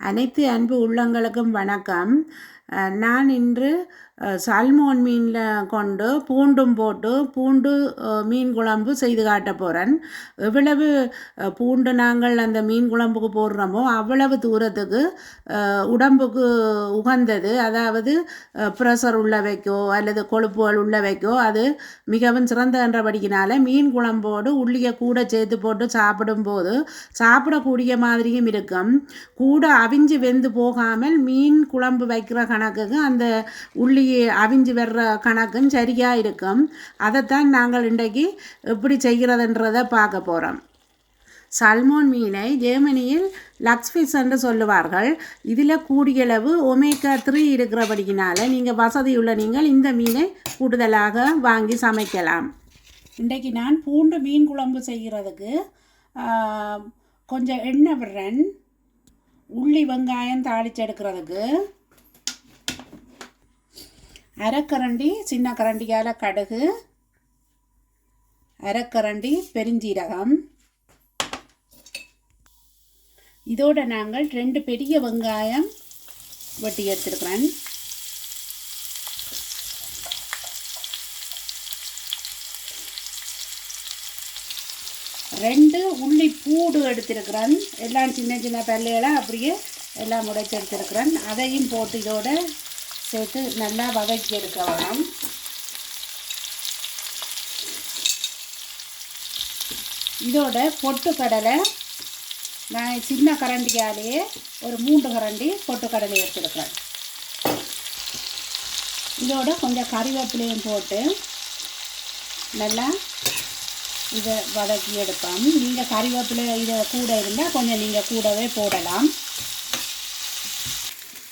அனைத்து அன்பு உள்ளங்களுக்கும் வணக்கம். நான் இன்று சால்மோன் மீனில் கொண்டு பூண்டும் போட்டு பூண்டு மீன் குழம்பு செய்து காட்ட போகிறேன் எவ்வளவு பூண்டு நாங்கள் அந்த மீன் குழம்புக்கு போடுறோமோ அவ்வளவு தூரத்துக்கு உடம்புக்கு உகந்தது. அதாவது ப்ரெஷர் உள்ள வைக்கோ அல்லது கொழுப்புகள் உள்ள வைக்கோ அது மிகவும் சிறந்த என்றபடிக்கினால மீன் குழம்போடு உள்ளியை கூட சேர்த்து போட்டு சாப்பிடும்போது சாப்பிடக்கூடிய மாதிரியும் இருக்கும். கூட அவிஞ்சு வெந்து போகாமல் மீன் குழம்பு வைக்கிற கணக்குக்கு அந்த உள்ளி அவிஞ்சு வர்ற கணக்கும் சரியாக இருக்கும். அதைத்தான் நாங்கள் இன்றைக்கு எப்படி செய்கிறதுன்றதை பார்க்க போகிறோம் சல்மோன் மீனை ஜெர்மனியில் லக்ஸ்ஃபிஸ் என்று சொல்லுவார்கள். இதில் கூடியளவு ஒமேகா த்ரீ இருக்கிறபடியினால் நீங்கள் வசதியுள்ள நீங்கள் இந்த மீனை கூடுதலாக வாங்கி சமைக்கலாம். இன்றைக்கு நான் பூண்டு மீன் குழம்பு செய்கிறதுக்கு கொஞ்சம் எண்ணெய் விடுறேன். உள்ளி வெங்காயம் தாளிச்செடுக்கிறதுக்கு அரைக்கரண்டி சின்ன கரண்டியால் கடுகு. அரைக்கரண்டி பெருஞ்சீரகம். இதோட நாங்கள் ரெண்டு பெரிய வெங்காயம் வெட்டி எடுத்துருக்குறேன். ரெண்டு உள்ளி பூடு எடுத்திருக்கிறேன். எல்லாம் சின்ன சின்ன பல்லைகளை அப்படியே எல்லாம் உடைச்சு எடுத்திருக்கிறேன். அதையும் போட்டு இதோட சேர்த்து நல்லா வதக்கி எடுக்க வேணும் இதோட பொட்டுக்கடலை நான் சின்ன கரண்டியாலேயே ஒரு மூன்று கரண்டி பொட்டுக்கடலை எடுத்துருக்கிறேன். இதோட கொஞ்சம் கறிவேப்பிலையும் போட்டு நல்லா இதை வதக்கி எடுப்போம் நீங்கள் கறிவேப்பிலை இதை கூட இருந்தால் கொஞ்சம் நீங்கள் கூடவே போடலாம்.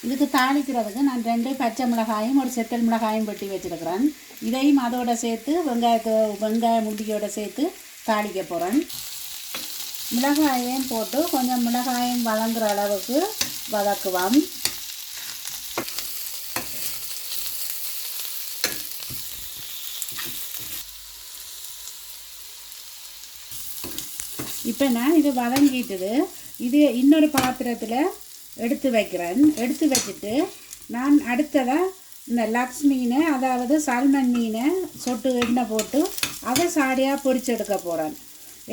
இதுக்கு தாளிக்கிறதுக்கு நான் ரெண்டு பச்சை மிளகாயும் ஒரு செத்தல் மிளகாயும் வெட்டி வச்சுருக்கிறேன். இதையும் அதோட சேர்த்து வெங்காயத்தை வெங்காய முடியோட சேர்த்து தாளிக்க போகிறேன் மிளகாயையும் போட்டு கொஞ்சம் மிளகாயம் வதங்குற அளவுக்கு வதக்குவோம். இப்போ நான் இது வதங்கிட்டுது. இது இன்னொரு பாத்திரத்தில் எடுத்து வைக்கிறேன். எடுத்து வச்சுட்டு நான் அடுத்ததாக இந்த லக்ஸ் மீனை அதாவது சால்மன் மீனை சொட்டு எண்ணெய் போட்டு அதை சாடியாக பொரிச்செடுக்க போகிறேன்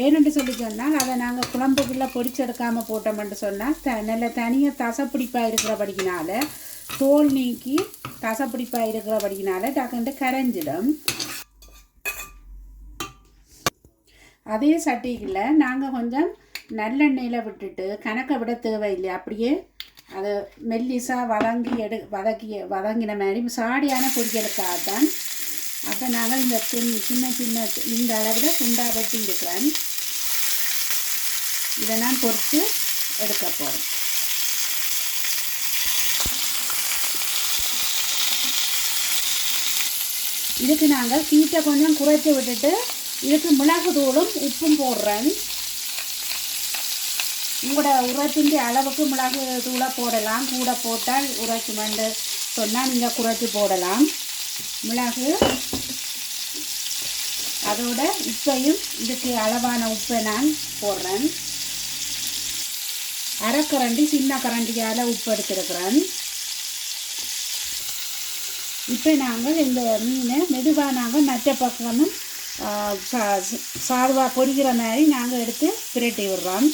ஏனென்று சொல்லி சொன்னால் அதை நாங்கள் குழம்புக்குள்ளே பொரிச்செடுக்காமல் போட்டோம்னு சொன்னால் த நல்ல தனியாக தசப்பிடிப்பாக இருக்கிறபடிக்கினால தோல் நீக்கி தசப்பிடிப்பாக இருக்கிறபடிக்கினால டக்குன்ட்டு கரைஞ்சிடும். அதே சட்டிக்குள்ள நாங்கள் கொஞ்சம் நல்லெண்ணெயில் விட்டுட்டு கணக்கை விட தேவையில்லை அப்படியே அதை மெல்லிசாக வதங்கி எடு வதக்கி வதங்கின மாதிரி சாடியான பொரியலுக்காகத்தான். அப்போ நாங்கள் இந்த சின்ன சின்ன சின்ன இந்த அளவில் குண்டா வெட்டி இருக்கிறேன். இதை நான் பொறுத்து எடுக்க போகிறேன் இதுக்கு நாங்கள் சீட்டை கொஞ்சம் குறைச்சி விட்டுட்டு இதுக்கு மிளகு தூளும் உப்பும் போடுறேன். உங்களோட உரைப்பிൻ്റെ அளவுக்கு மிளகு தூளை போடலாம். கூட போட்டால் உரைக்குமெண்டு சொன்னால் நீங்கள் குறைச்சி போடலாம். மிளகு. அதோட உப்பையும் இதுக்கு அளவான உப்பை நான் போடுறேன். அரைக்கரண்டி சின்ன கரண்டியால் உப்பு எடுத்திருக்கிறேன். இப்போ நாங்கள் இந்த மீனை மெதுவாக நாங்கள் மற்ற பக்கமும் சாதுவாக பொரிக்கிற மாதிரி நாங்கள் எடுத்து பிரட்டி விடுறோம்.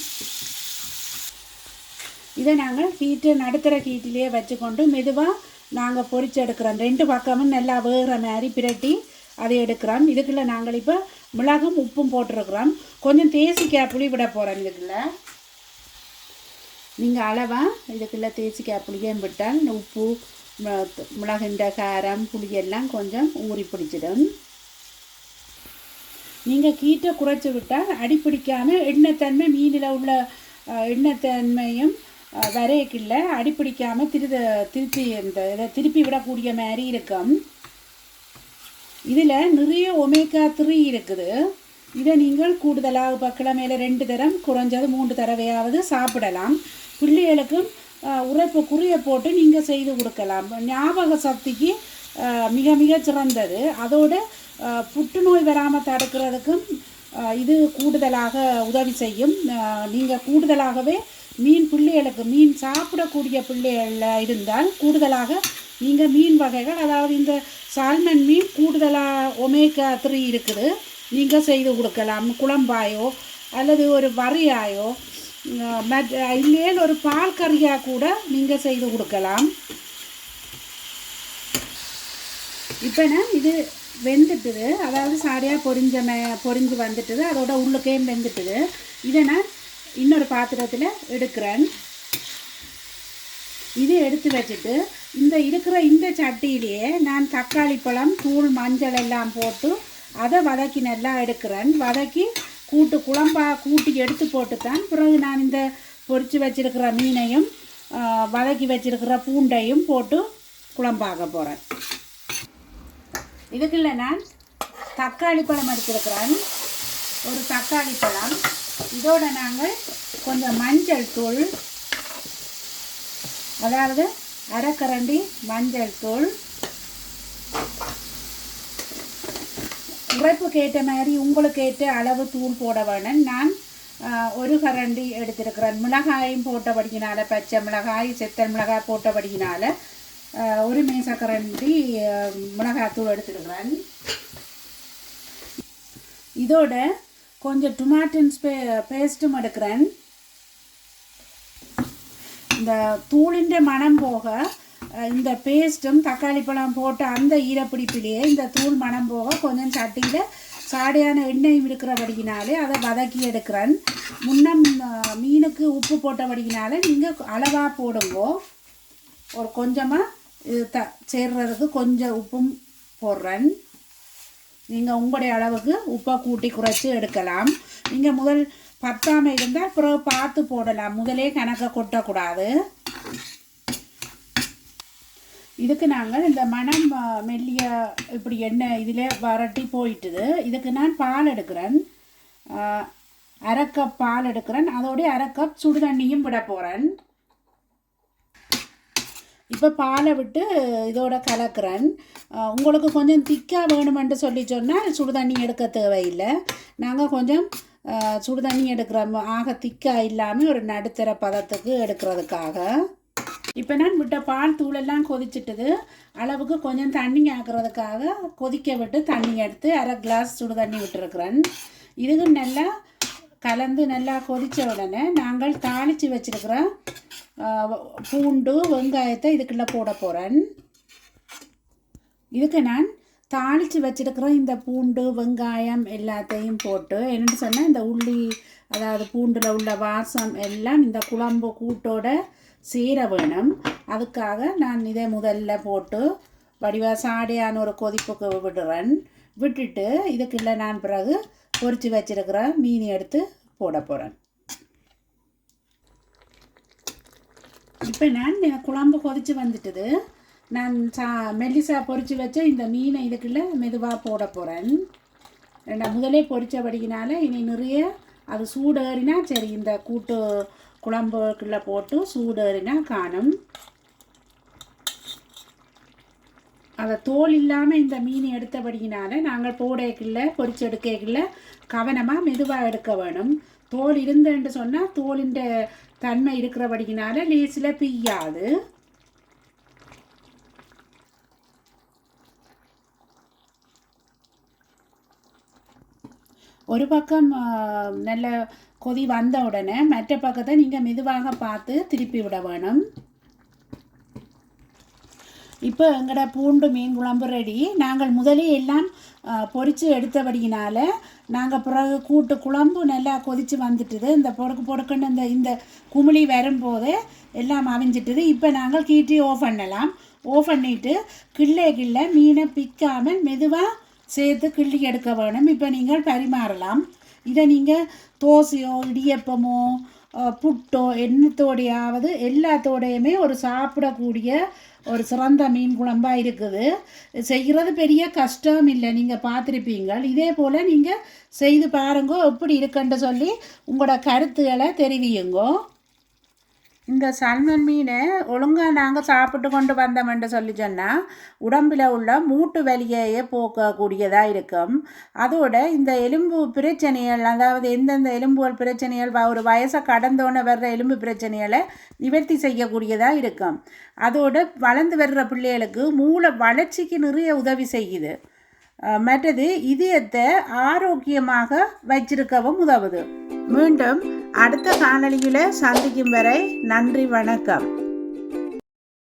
இதை நாங்கள் ஹீட்டு நடுத்தர ஹீட்டிலேயே வச்சுக்கொண்டு மெதுவாக நாங்கள் பொறிச்சு எடுக்கிறோம். ரெண்டு பக்கமும் நல்லா வேகிற மாதிரி பிரட்டி அதை எடுக்கிறோம். இதுக்குள்ளே நாங்கள் இப்போ மிளகும் உப்பும் போட்டிருக்கிறோம். கொஞ்சம் தேசிக்காய் புளி விட போகிறோம் இதுக்குள்ள. நீங்கள் அளவாக இதுக்குள்ளே தேசிக்காய் புளியும் விட்டால் உப்பு ம- மிளகுண்ட காரம் புளியெல்லாம் கொஞ்சம் ஊறி பிடிச்சிடும். நீங்கள் கீட்டை குறைச்சி விட்டால் அடி பிடிக்காமல் எண்ணெய்த்தன்மை மீனில் உள்ள அஹ், எண்ணெய்த்தன்மையும் அஹ், வரையக்கில்ல. திருத திருப்பி இந்த இதை திருப்பி விடக்கூடிய மாதிரி இருக்கும். இதில் நிறைய ஒமேகா த்ரீ இருக்குது. இதை நீங்கள் கூடுதலாக இப்போ ரெண்டு தரம் குறைஞ்சது மூன்று தடவையாவது சாப்பிடலாம். பிள்ளைகளுக்கும் அஹ், உரைப்பு குறிய போட்டு நீங்கள் செய்து கொடுக்கலாம். ஞாபக சக்திக்கு மிக மிக சிறந்தது. அதோடு புற்றுநோய் வராமல் தடுக்கிறதுக்கும் இது கூடுதலாக உதவி செய்யும். நீங்கள் கூடுதலாகவே மீன் பிள்ளைகளுக்கு மீன் சாப்பிடக்கூடிய பிள்ளைகளில் இருந்தால் கூடுதலாக நீங்கள் மீன் வகைகள் அதாவது இந்த சால்மன் மீன் கூடுதலாக ஒமேகா த்ரீ இருக்குது. நீங்கள் செய்து கொடுக்கலாம். குழம்பாயோ அல்லது ஒரு வரியாயோ மற்ற இல்லையே ஒரு பால் கறியாக கூட நீங்கள் செய்து கொடுக்கலாம். இப்போ நான் இது வெந்துட்டுது. அதாவது சாரியாக பொரிஞ்ச மே பொரிஞ்சு வந்துட்டுது. அதோட உள்ளுக்கையும் வெந்துட்டுது. இதை நான் இன்னொரு பாத்திரத்தில் எடுக்கிறேன். இது எடுத்து வச்சுட்டு இந்த இருக்கிற இந்த சட்டியிலேயே நான் தக்காளி பழம் தூள் மஞ்சள் எல்லாம் போட்டு அதை வதக்கி நல்லா எடுக்கிறேன். வதக்கி கூட்டு குழம்பா கூட்டி எடுத்து போட்டு தான் பிறகு நான் இந்த பொரித்து வச்சிருக்கிற மீனையும் வதக்கி வச்சிருக்கிற பூண்டையும் போட்டு குழம்பாக போகிறேன் இதுக்குள்ள நான் தக்காளி பழம் எடுத்திருக்கிறேன். ஒரு தக்காளி பழம். இதோட நாங்கள் கொஞ்சம் மஞ்சள் தூள் அதாவது அரைக்கரண்டி மஞ்சள் தூள். உரைப்புக்கு ஏற்ற மாதிரி உங்களுக்கு ஏற்ற அளவு தூள் போட வேணும். நான் ஒரு கரண்டி எடுத்திருக்கிறேன். மிளகாயும் போட்டபடியினால பச்சை மிளகாய் செத்தல் மிளகாய் போட்டபடியினால ஒரு மேசக்கரண்டி மிளகாய் தூள் எடுத்துருக்கிறேன். இதோட கொஞ்சம் டொமாட்டன்ஸ் பே பேஸ்ட்டும் எடுக்கிறேன். இந்த தூளின்ற மனம் போக இந்த பேஸ்ட்டும் தக்காளி பழம் போட்டு அந்த ஈரப்பிடிப்பிலேயே இந்த தூள் மனம் போக கொஞ்சம் சட்டியில் சாடையான எண்ணெயும் இருக்கிறபடியினாலே அதை வதக்கி எடுக்கிறேன். முன்னம் மீனுக்கு உப்பு போட்டபடியினால நீங்கள் அளவாக போடுங்கோ. ஒரு கொஞ்சமாக இது த சேர்றதுக்கு கொஞ்சம் உப்பும் போடுறேன். நீங்கள் உங்களுடைய அளவுக்கு உப்பை கூட்டி குறைச்சி எடுக்கலாம். நீங்கள் முதல் பத்தாம இருந்தால் பிறகு பார்த்து போடலாம். முதலே கணக்கை கொட்டக்கூடாது. இதுக்கு நாங்கள் இந்த மணம் மெல்லிய இப்படி எண்ணெய் இதில் வரட்டி போயிட்டுது. இதுக்கு நான் பால் எடுக்கிறேன். அரை கப் பால் எடுக்கிறேன். அதோடய அரை கப் சுடு தண்ணியும் விட போகிறேன் இப்போ பாலை விட்டு இதோட கலக்கிறேன். உங்களுக்கு கொஞ்சம் திக்காக வேணுமென்று சொல்லி சொன்னால் சுடு தண்ணி எடுக்க தேவையில்லை. நாங்கள் கொஞ்சம் சுடு தண்ணி எடுக்கிறோம் ஆக திக்காக இல்லாமல் ஒரு நடுத்தர பதத்துக்கு எடுக்கிறதுக்காக. இப்போ நான் விட்ட பால் தூளெல்லாம் கொதிச்சிட்டுது. அளவுக்கு கொஞ்சம் தண்ணி ஆக்குறதுக்காக கொதிக்க விட்டு தண்ணி எடுத்து அரை கிளாஸ் சுடு தண்ணி விட்டுருக்குறேன். இதுக்கு நல்லா கலந்து நல்லா கொதித்த உடனே நாங்கள் தாளித்து வச்சிருக்கிற பூண்டு வெங்காயத்தை இதுக்குள்ளே போட போகிறேன் இதுக்கு நான் தாளித்து வச்சிருக்கிற இந்த பூண்டு வெங்காயம் எல்லாத்தையும் போட்டு என்னென்னு சொன்னால் இந்த உள்ளி அதாவது பூண்டில் உள்ள வாசம் எல்லாம் இந்த குழம்பு கூட்டோட சீர வேணும். அதுக்காக நான் இதை முதல்ல போட்டு வடிவா சாடையான ஒரு கொதிப்புக்கு விடுறேன். விட்டுட்டு இதுக்குள்ளே நான் பிறகு பொரித்து வச்சிருக்கிற மீன் எடுத்து போட போகிறேன் இப்போ நான் இந்த குழம்பு கொதிச்சு வந்துட்டுது. நான் சா மெல்லிசா பொறிச்சு வச்ச இந்த மீனை இதுக்குள்ள மெதுவாக போட போகிறேன் நான் முதலே பொரிச்சபடியினால இனி நிறைய அது சூடேறினா சரி இந்த கூட்டு குழம்புக்குள்ளே போட்டு சூடேறினா காணும். அதை தோல் இல்லாமல் இந்த மீன் எடுத்தபடியினால நாங்கள் போடைக்குள்ள பொரிச்சு கவனமாக மெதுவாக எடுக்க வேணும். தோல் இருந்தேன்னு சொன்னால் தோலின் தன்மை இருக்கிறபடியினால லேசில் பிய்யாது. ஒரு பக்கம் நல்ல கொதி வந்த உடனே மற்ற பக்கத்தை நீங்கள் மெதுவாக பார்த்து திருப்பி விட வேணும். இப்போ எங்களோட பூண்டு மீன் குழம்பு ரெடி நாங்கள் முதலே எல்லாம் பொரித்து எடுத்தபடியினால் நாங்கள் பிறகு கூட்டு குழம்பு நல்லா கொதித்து வந்துட்டுது. இந்த பொடுக்கு பொடுக்குன்னு இந்த இந்த குமிழி வரும்போது எல்லாம் அவிஞ்சிட்டுது. இப்போ நாங்கள் கீட்டி ஓஃப் பண்ணலாம். ஓஃப் பண்ணிட்டு கிள்ளை கிள்ளை மீனை பிக்காமல் மெதுவாக சேர்த்து கிள்ளி எடுக்க வேணும். இப்போ நீங்கள் பரிமாறலாம். இதை நீங்கள் தோசையோ இடியப்பமோ புட்டோ என்னத்தோடையாவது எல்லாத்தோடையுமே ஒரு சாப்பிடக்கூடிய ஒரு சிறந்த மீன் குழம்பா இருக்குது. செய்கிறது பெரிய கஷ்டம் இல்லை. நீங்கள் பார்த்துருப்பீங்க இதே போல் நீங்கள் செய்து பாருங்க. எப்படி இருக்குன்னு சொல்லி உங்களோட கருத்துக்களை தெரிவியுங்கோ. இந்த சல்மன் மீனை ஒழுங்காக நாங்கள் சாப்பிட்டு கொண்டு வந்தோம்னு சொல்லி சொன்னால் உடம்பில் உள்ள மூட்டு வலியையே போக்கக்கூடியதாக இருக்கும். அதோட இந்த எலும்பு பிரச்சனைகள் அதாவது எந்தெந்த எலும்புகள் பிரச்சனைகள் ஒரு வயசை கடந்தோன்னு வர்ற எலும்பு பிரச்சனைகளை நிவர்த்தி செய்யக்கூடியதாக இருக்கும். அதோட வளர்ந்து வர்ற பிள்ளைகளுக்கு மூளை வளர்ச்சிக்கு நிறைய உதவி செய்யுது. மற்றது இதயத்தை ஆரோக்கியமாக வச்சிருக்கவும் உதவுது. மீண்டும் அடுத்த காணொலியில் சந்திக்கும் வரை நன்றி வணக்கம்.